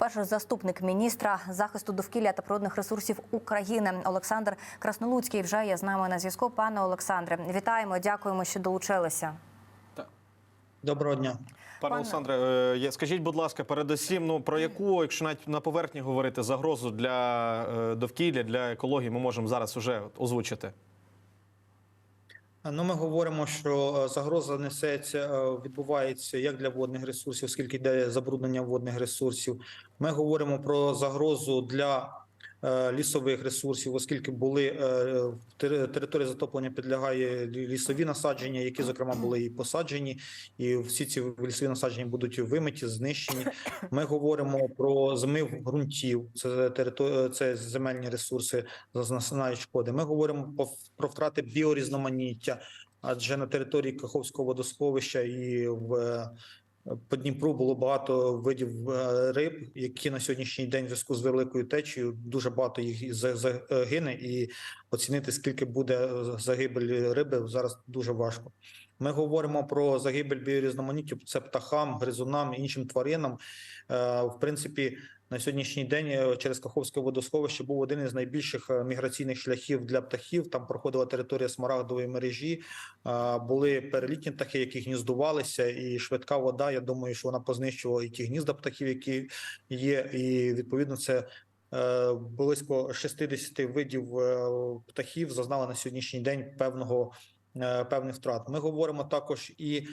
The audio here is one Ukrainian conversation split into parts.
Перший заступник міністра захисту довкілля та природних ресурсів України Олександр Краснолуцький вже є з нами на зв'язку. Пане Олександре, вітаємо, дякуємо, що долучилися. Доброго дня. Пане Олександре, е, скажіть, будь ласка, передусім, ну про яку, якщо навіть на поверхні говорити, загрозу для е, довкілля, для екології, ми можемо зараз уже озвучити? Ну, ми говоримо, що е, загроза несеться, е, відбувається як для водних ресурсів, оскільки йде забруднення водних ресурсів. Ми говоримо про загрозу для лісових ресурсів, оскільки були е, території затоплення підлягає лісові насадження, які зокрема були і посаджені, і всі ці лісові насадження будуть вимиті, знищені. Ми говоримо про змив ґрунтів, це це земельні ресурси зазнають шкоди. Ми говоримо про втрати біорізноманіття, адже на території Каховського водосховища і в е, по Дніпру було багато видів е, риб, які на сьогоднішній день в зв'язку з великою течією дуже багато їх за- загине, і оцінити скільки буде загибель риби зараз дуже важко. Ми говоримо про загибель біорізноманіттю, це птахам, гризунам, іншим тваринам. Е, В принципі, на сьогоднішній день е, через Каховське водосховище був один із найбільших е, міграційних шляхів для птахів. Там проходила територія смарагдової мережі. Е, Були перелітні птахи, які гніздувалися, і швидка вода. Я думаю, що вона познищувала і ті гнізда птахів, які є, і відповідно це. Близько 60 видів птахів зазнали на сьогоднішній день певного певних втрат. Ми говоримо також і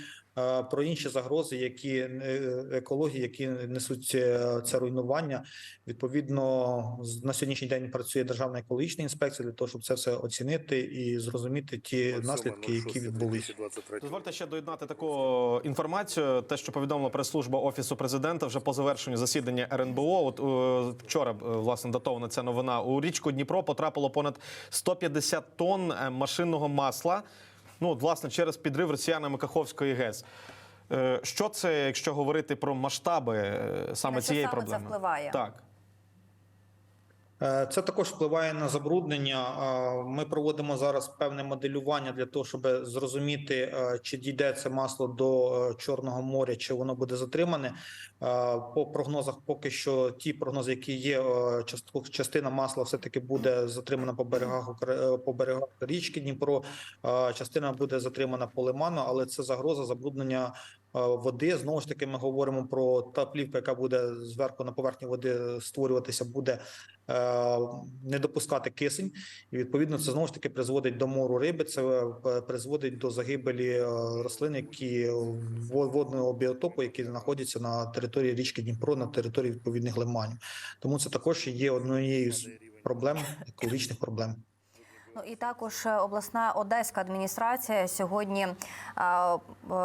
про інші загрози, які е, екології, які несуть е, це руйнування. Відповідно, з- на сьогоднішній день працює державна екологічна інспекція для того, щоб це все оцінити і зрозуміти ті наслідки, які відбулись. Дозвольте ще доєднати таку інформацію. Те, що повідомила прес-служба офісу президента, вже по завершенню засідання РНБО. От е, вчора е, власне датована ця новина. У річку Дніпро потрапило понад 150 тонн е, машинного масла. Ну, от, власне, через підрив росіянами Каховської ГЕС. Е, Що це, якщо говорити про масштаби е, саме На цієї саме це проблеми? впливає? Так. Е, Це також впливає на забруднення. Е, Ми проводимо зараз певне моделювання для того, щоб зрозуміти, е, чи дійде це масло до Чорного моря, чи воно буде затримане. По прогнозах, поки що ті прогнози, які є, частина масла все таки буде затримана по берегах по берегах річки Дніпро. Частина буде затримана по лиману, але це загроза забруднення води. Знову ж таки, ми говоримо про та плівка, яка буде зверху на поверхні води створюватися, буде не допускати кисень, і відповідно це знову ж таки призводить до мору риби. Це е, призводить до загибелі е, рослин, які водного біотопу, які знаходяться на території річки Дніпро, на території відповідних лиманів. Тому це також є однією з проблем екологічних проблем. Ну і також е, обласна одеська адміністрація сьогодні е, е,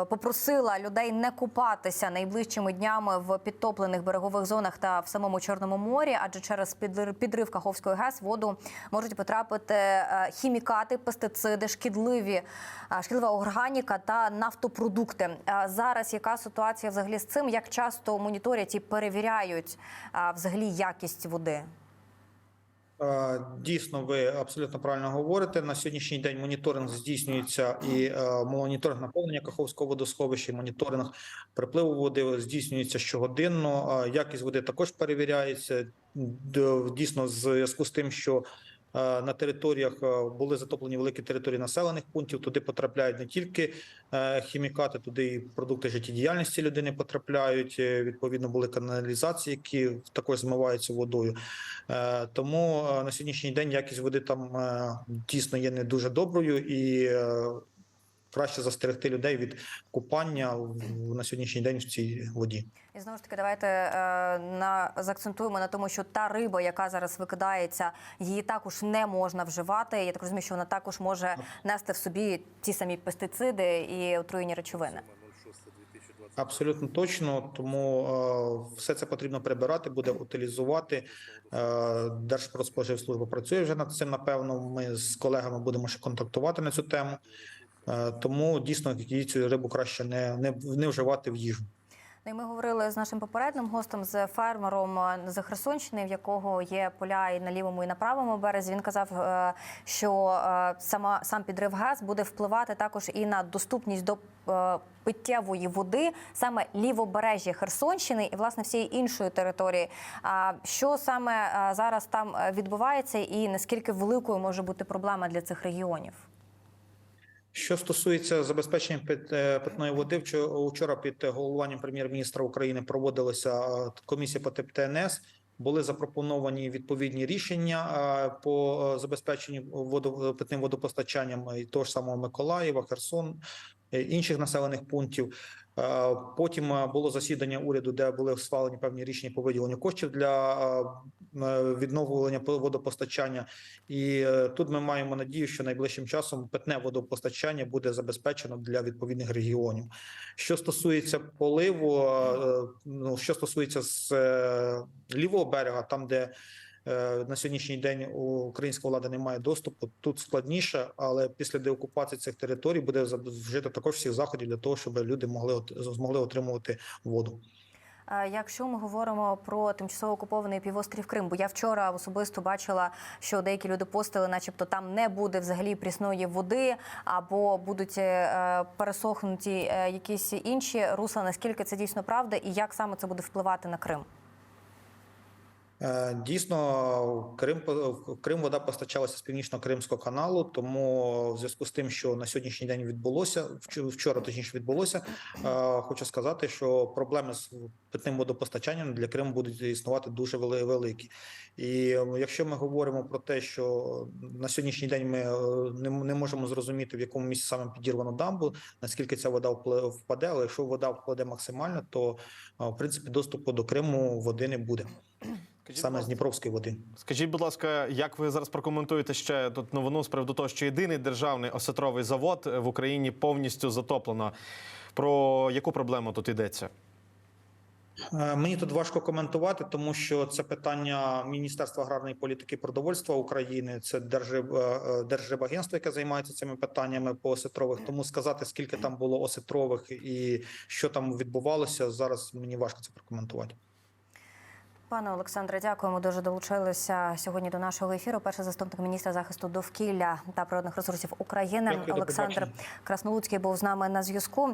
попросила людей не купатися найближчими днями в підтоплених берегових зонах та в самому Чорному морі, адже через підр- підрив Каховської ГЕС воду можуть потрапити хімікати, пестициди, шкідливі шкідлива органіка та нафтопродукти. Зараз яка ситуація взагалі з цим? Як часто моніторять і перевіряють взагалі якість води? Е, Дійсно, ви абсолютно правильно говорите. На сьогоднішній день моніторинг здійснюється і е, моніторинг наповнення Каховського водосховища, і моніторинг припливу води здійснюється щогодинно. Е, Якість води також перевіряється. Дійсно, в зв'язку з тим, що на територіях е, були затоплені великі території населених пунктів. Туди потрапляють не тільки е, хімікати, туди і продукти життєдіяльності людини потрапляють. Е, Відповідно, були каналізації, які також змиваються водою. Е, Тому е, на сьогоднішній день якість води там е, дійсно є не дуже доброю і е, краще застерегти людей від купання на сьогоднішній день в цій воді. І знову ж таки, давайте е, на заакцентуємо на тому, що та риба, яка зараз викидається, її також не можна вживати. Я так розумію, що вона також може нести в собі ті самі пестициди і отруєні речовини. Абсолютно точно, тому е, все це потрібно прибирати, буде утилізувати. Е, Держпродспоживслужба працює вже над цим. Напевно, ми з колегами будемо ще контактувати на цю тему. Е, тому дійсно цю рибу краще не, не, не вживати в їжу. Ну, і ми говорили з нашим попереднім гостем, з фермером е, з Херсонщини, в якого є поля і на лівому, і на правому березі. Він казав, е, що сама сам підрив ГЕС буде впливати також і на доступність до питтєвої води, саме лівобережжя Херсонщини і власне всієї іншої території. А що саме зараз там відбувається, і наскільки великою може бути проблема для цих регіонів? Що стосується забезпечення е, питної води, вчора під головуванням прем'єр-міністра України проводилася е, комісія по ТНС. Були запропоновані відповідні рішення е, по забезпеченню водопитним водопостачанням і того ж самого Миколаєва, Херсон, інших населених пунктів. Е, Потім е, було засідання уряду, де були схвалені певні рішення по виділенню коштів для е, е, відновлення водопостачання. І е, тут ми маємо надію, що найближчим часом питне водопостачання буде забезпечено для відповідних регіонів. Що стосується поливу, е, ну що стосується з е, лівого берега, там де е, на сьогоднішній день у українська влада немає доступу, тут складніше, але після деокупації цих територій буде вжито також всіх заходів для того, щоб люди могли змогли отримувати воду. Е, Якщо ми говоримо про тимчасово окупований півострів Крим, бо я вчора особисто бачила, що деякі люди постили, начебто там не буде взагалі прісної води, або будуть е, пересохнуті е, якісь інші русла. Наскільки це дійсно правда, і як саме це буде впливати на Крим? Е, Дійсно, Крим Крим вода постачалася з північно-кримського каналу. Тому в зв'язку з тим, що на сьогоднішній день відбулося вч- вчора, точніше відбулося, е, хочу сказати, що проблеми з питним водопостачанням для Криму будуть існувати дуже великі. І якщо ми говоримо про те, що на сьогоднішній день ми е, не, можемо зрозуміти, в якому місці саме підірвано дамбу, наскільки ця вода впаде, але якщо вода впаде максимально, то в принципі доступу до Криму води не буде. Скажіть, Саме з Дніпровської води. Скажіть, будь ласка, як ви зараз прокоментуєте ще тут новину з приводу того, що єдиний державний осетровий завод в Україні повністю затоплено? Про яку проблему тут йдеться? Е, Мені тут важко коментувати, тому що це питання Міністерства аграрної політики і продовольства України. Це Держиб, е, е, Держрибагентство, яке займається цими питаннями по осетрових. Тому сказати, скільки там було осетрових і що там відбувалося, зараз мені важко це прокоментувати. Пане Олександре, дякуємо. Дуже долучилися сьогодні до нашого ефіру. Перший заступник міністра захисту довкілля та природних ресурсів України Дякую, Олександр. Краснолуцький був з нами на зв'язку.